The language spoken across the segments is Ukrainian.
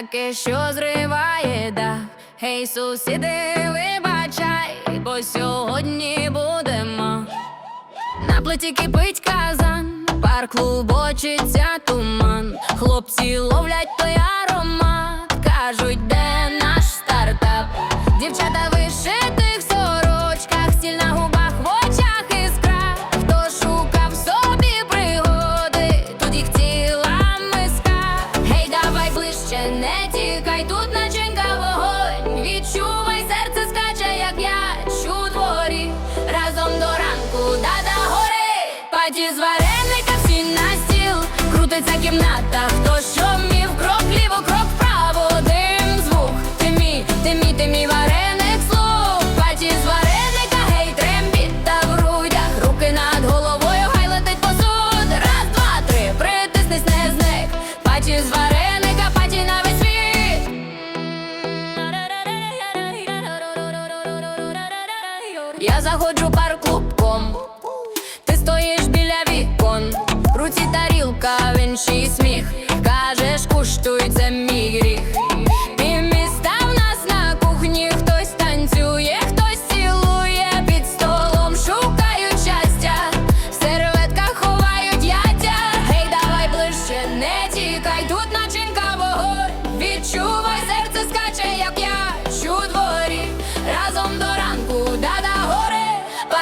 таке, що зриває дах. Гей, сусіди, вибачай, бо сьогодні будемо. На плиті кипить казан, пар клубочиться туман. Хлопці ловлять той аромат, кажуть, де наш стартап. Дівчата ближче, не тікай, тут начинка вогонь. Відчувай, серце скаче, як м'яч у дворі. Разом до ранку, да-да гори. Паті з вареника всі на стіл. Крутиться кімната, хто що вмів, крок ліво, крок вправо, дим звук. Ти мій, ти мій, ти мій вареник слух. Паті з вареника, гей, в грудях. Руки над головою, хай летить посуд. Раз, два, три, притиснись, не зник. Паті з вареника, Я заходжу пар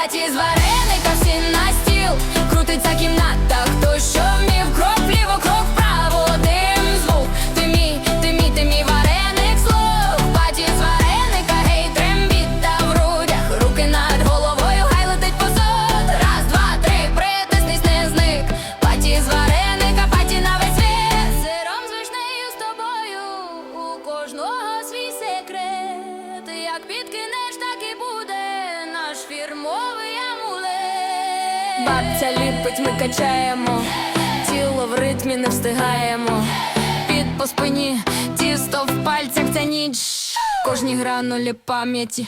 паті з вареника всі на стіл, крутиться кімната, Бабця ліпить, ми качаємо, тіло в ритмі не встигаємо. Під по спині, тісто в пальцях ця ніч, кожні гранулі пам'яті.